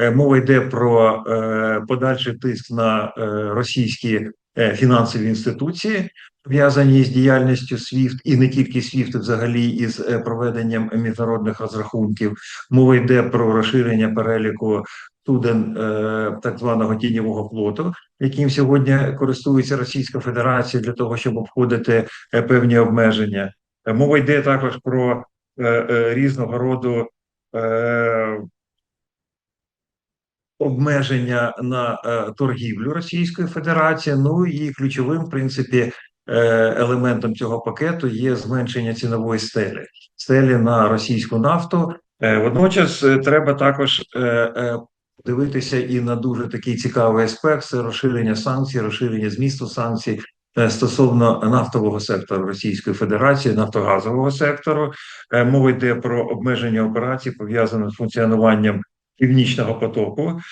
Е, Мова йде про е, подальший тиск на е, російські фінансові інституції, пов'язані з діяльністю SWIFT, і не тільки SWIFT, взагалі із проведенням міжнародних розрахунків. Мова йде про розширення переліку суден так званого тіньового флоту, яким сьогодні користується Російська Федерація для того, щоб обходити певні обмеження. Мова йде також про різного роду обмеження на е, торгівлю Російської Федерації. Ну і ключовим, в принципі, е, елементом цього пакету є зменшення цінової стелі, стелі на російську нафту. Е, Водночас треба також дивитися і на дуже такий цікавий аспект: це розширення санкцій, розширення змісту санкцій. Стосовно нафтового сектору Російської Федерації, нафтогазового сектору, мова йде про обмеження операцій пов'язаних з функціонуванням Північного потоку,